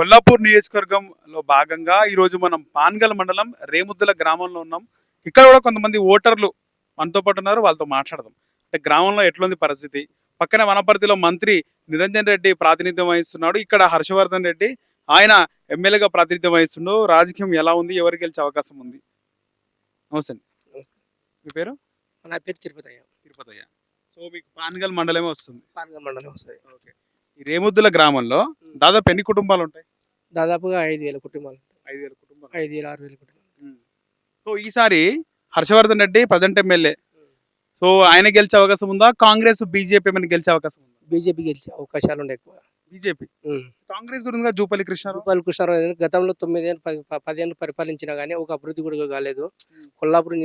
కొల్లాపూర్ నియోజకవర్గంలో భాగంగా ఈ రోజు మనం పాన్గల్ మండలం రేముద్దుల గ్రామంలో ఉన్నాం. ఇక్కడ కూడా కొంతమంది ఓటర్లు మనతో పాటు ఉన్నారు వాళ్ళతో మాట్లాడదాం. అంటే గ్రామంలో ఎట్లుంది పరిస్థితి? పక్కన వనపర్తిలో మంత్రి నిరంజన్ రెడ్డి ప్రాతినిధ్యం వహిస్తున్నాడు. ఇక్కడ హర్షవర్ధన్ రెడ్డి ఆయన ఎమ్మెల్యేగా ప్రాతినిధ్యం వహిస్తుండు. రాజకీయం ఎలా ఉంది? ఎవరికి గెలిచే అవకాశం ఉంది? నమస్తే. మీ పేరు? నా పేరు తిరుపతి తిరుపతయ్య. సో మీకు పాన్గల్ మండలమే వస్తుంది. పానగల్ మండలం వస్తుంది. ఓకే. ఈ రేముద్దుల గ్రామంలో దాదాపు ఎన్ని కుటుంబాలు ఉంటాయి? దాదాపుగా ఐదు వేల కుటుంబాలు. ఐదు వేల కుటుంబాలు. ఐదు వేల ఆరు వేల కుటుంబాలు. సో ఈసారి Harshavardhan Reddy present MLA. So ఆయన గెలిచే అవకాశం ఉందా? కాంగ్రెస్ బీజేపీ ఏమైనా గెలిచే అవకాశం ఉందా? బీజేపీ గెలిచే అవకాశాలు ఉన్నాయి ఎక్కువ. బీజేపీ. కాంగ్రెస్ గురించి జూపల్లి కృష్ణారావు. రూపాయలు కృష్ణారావు గతంలో తొమ్మిదేళ్ళు పదేళ్ళు పరిపాలించినా కానీ ఒక అభివృద్ధి కూడా కాలేదు. కొల్లాపూర్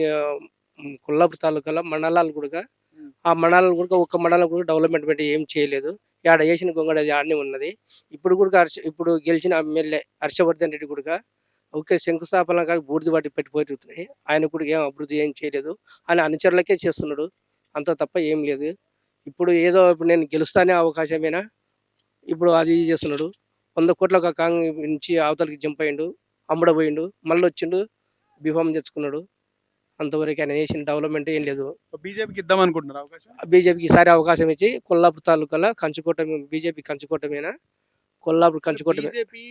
కొల్లాపూర్ తాలూకాలో మండలాలు కూడా. ఆ మండలాలు కూడా ఒక మండలం కూడా డెవలప్మెంట్ పెట్టి ఏం చేయలేదు. ఆడ వేసిన గొంగడ ఆడనే ఉన్నది. ఇప్పుడు కూడా హర్ష ఇప్పుడు గెలిచిన ఎమ్మెల్యే హర్షవర్ధన్ రెడ్డి కూడా ఓకే శంకుస్థాపన కానీ బూడిద వాటి పెట్టిపోతున్నాయి ఆయన కూడా ఏం అభివృద్ధి ఏం చేయలేదు. ఆయన అనుచరులకే చేస్తున్నాడు. అంత తప్ప ఏం లేదు. ఇప్పుడు ఏదో ఇప్పుడు నేను గెలుస్తానే అవకాశమేనా? ఇప్పుడు అది ఇది చేస్తున్నాడు. వంద కోట్ల ఒక కాంగ్ నుంచి అవతలకి జంప్ అయ్యిండు. అమ్ముడపోయిండు మళ్ళీ వచ్చిండు బిఫామ్ తెచ్చుకున్నాడు. అంతవరకు ఆయన చేసిన డెవలప్మెంట్ ఏం లేదు. సో బీజేపీకి ఇద్దాం అనుకుంటున్నారు అవకాశం? బీజేపీకి ఈసారి అవకాశం ఇచ్చి కొల్లాపూర్ తాలూకాలో కంచుకోవటం బీజేపీ కంచుకోవటమేనా కొల్లాపూర్ కంచుకోవటమే బీజేపీ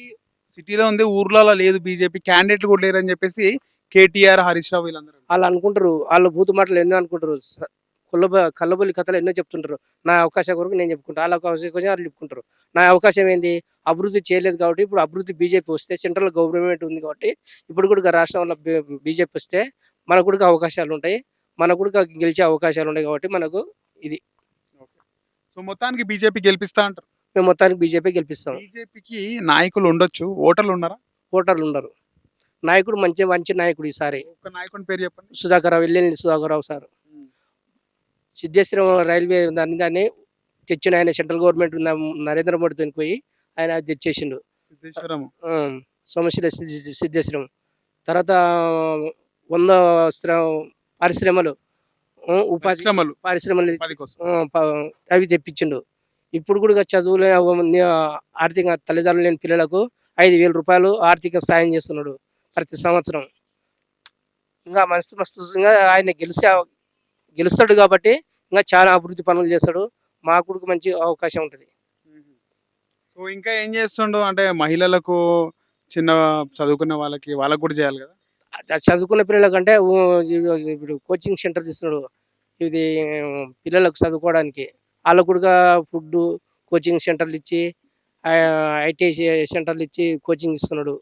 సిటీలో ఉంది ఊర్లలో లేదు బీజేపీ క్యాండిడేట్లు కూడా లేరని చెప్పేసి కేటీఆర్ హరీష్ రావు వీళ్ళందరూ వాళ్ళు అనుకుంటారు వాళ్ళు బూతు మాటలు ఎన్నో అనుకుంటారు కొల్లబ కల్లబొల్లి కథలు ఎన్నో చెప్తుంటారు. నా అవకాశం కొరకు నేను చెప్పుకుంటా వాళ్ళ అవకాశం కోసం వాళ్ళు చెప్పుకుంటారు. నా అవకాశం ఏంది? అభివృద్ధి చేయలేదు కాబట్టి ఇప్పుడు అభివృద్ధి బీజేపీ వస్తే సెంట్రల్ గవర్నమెంట్ ఉంది కాబట్టి ఇప్పుడు కూడా రాష్ట్రంలో బీజేపీ వస్తే మనకు కూడా అవకాశాలు ఉంటాయి. మనకు కూడా గెలిచే అవకాశాలు ఉన్నాయి కాబట్టి మనకు సో మొత్తానికి బీజేపీ గెలిపిస్తా అంటారు. మేము మొత్తానికి బీజేపీ గెలిపిస్తాం. బీజేపీకి నాయకులు ఉండొచ్చు. ఓటర్లు ఉన్నారా? ఓటర్లు ఉండరు. నాయకుడు మంచి మంచి నాయకుడు ఈసారి. ఒక నాయకుని పేరు చెప్పండి. సుధాకర్ రావు ఎల్లెల్లి సుధాకర్ రావు సార్ సిద్ధేశ్వరం రైల్వే దాన్ని దాన్ని తెచ్చిన ఆయన సెంట్రల్ గవర్నమెంట్ నరేంద్ర మోడీతో పోయి ఆయన తెచ్చేసిండు. సిద్ధేశ్వరం సోమశిల సిద్ధ- సిద్ధేశ్వరం. తర్వాత వంద పరిశ్రమలు ఉపాధి పరిశ్రమలు. అవి తెప్పించిండు. ఇప్పుడు కూడా చదువులే ఆర్థిక తల్లిదండ్రులు లేని పిల్లలకు ఐదు వేల రూపాయలు ఆర్థిక సాయం చేస్తున్నాడు ప్రతి సంవత్సరం. ఇంకా మస్తు మస్తు ఇంకా ఆయన గెలిచే గెలుస్తాడు కాబట్టి ఇంకా చాలా అభివృద్ధి పనులు చేస్తాడు. మా కొడుకు మంచి అవకాశం ఉంటుంది. సో ఇంకా ఏం చేస్తుండు? అంటే మహిళలకు చిన్న చదువుకున్న వాళ్ళకి వాళ్ళకి కూడా చేయాలి కదా? చదువుకున్న పిల్లలకంటే ఊ- ఇవి- ఇప్పుడు కోచింగ్ సెంటర్ ఇస్తున్నాడు ఇది పిల్లలకు చదువుకోవడానికి వాళ్ళకు కూడా ఫుడ్ కోచింగ్ సెంటర్లు ఇచ్చి ఐటీ సెంటర్లు ఇచ్చి కోచింగ్ ఇస్తున్నాడు.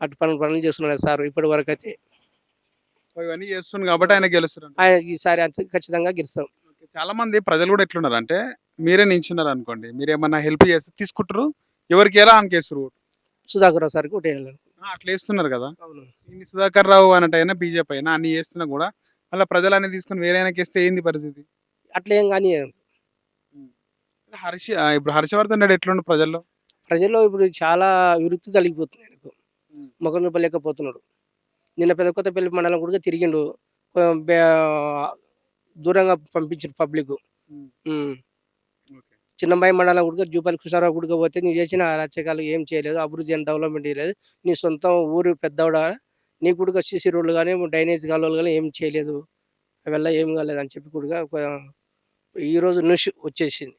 అటు పనులు పనులు చేస్తున్నాడు సార్ ఇప్పటి వరకు అయితే. ఇవన్నీ చేస్తుంది కాబట్టి ఆయన గెలుస్తున్నారు ఆయన ఈసారి అంత ఖచ్చితంగా గెలుస్తాం. చాలా మంది ప్రజలు కూడా ఎట్లున్నారు అంటే మీరే నించున్నారు అనుకోండి. మీరు ఏమన్నా హెల్ప్ చేస్తే తీసుకుంటారు. ఎవరికి ఎలా అనికేస్తారు సుధాకర్ రావు సార్కి ఒకటి. అట్లా వేస్తున్నారు కదా. అవును. ఇన్ని సుధాకర్ రావు అన్నట్టు అయినా బీజేపీ అయినా అన్ని చేస్తున్నా కూడా అలా ప్రజలు అనేది తీసుకుని వేరే వేస్తే ఏంది పరిస్థితి? అట్లా ఏం కానీ హర్ష ఇప్పుడు హర్షవర్ధన్ రెడ్డి ఎట్లుండు ప్రజల్లో? ప్రజల్లో ఇప్పుడు చాలా విరుద్ధి కలిగిపోతుంది ఆయనకు. ముఖం చూపలేకపోతున్నాడు నిన్న పెద్ద కొత్తపల్లి మండలం కూడా తిరిగిండు. దూరంగా పంపించారు పబ్లిక్. చిన్నబాయి మండలం కూడా జూపల్లి కృష్ణారావు కూడా పోతే నీ చేసిన అరాచకాలు ఏం చేయలేదు అభివృద్ధి అండ్ డెవలప్మెంట్ చేయలేదు నీ సొంతం ఊరు పెద్దవాడ? నీ కూడా సీసీ రోడ్లు కానీ డ్రైనేజ్ కాలువలు కానీ ఏం చేయలేదు. అవల్ల ఏం కాలేదు అని చెప్పి కూడా ఈ రోజు న్యూస్ వచ్చేసింది.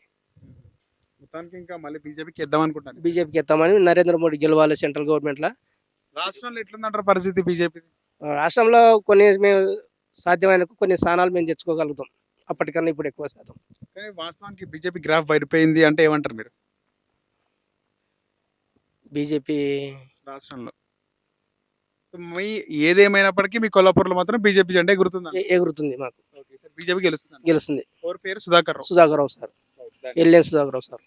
మొత్తానికి ఇంకా మళ్ళీ బీజేపీకి ఇద్దాం అనుకుంటాను. బీజేపీకి ఎత్తామని నరేంద్ర మోడీ గెలవాలి సెంట్రల్ గవర్నమెంట్లో. రాష్ట్రంలో ఎట్లుందంటారు పరిస్థితి బీజేపీ రాష్ట్రంలో కొన్ని మేము సాధ్యమైన కొన్ని స్థానాలు మేము తెచ్చుకోగలుగుతాం. అప్పటికన్నా ఇప్పుడు ఎక్కువ శాతం. కానీ వాస్తవానికి బీజేపీ గ్రాఫ్ పడిపోయింది అంటే ఏమంటారు మీరు? బీజేపీ రాష్ట్రంలో. మీ ఏదేమైనప్పటికీ మీ కొల్లాపూర్లో మాత్రం బీజేపీ జెండా ఎగురుతుంది ఎగురుతుంది మాకు. బీజేపీ గెలుస్తుంది గెలుస్తుంది. ఎవరి పేరు? Sudhakar Rao. Sudhakar Rao sir. L N Sudhakar Rao sir.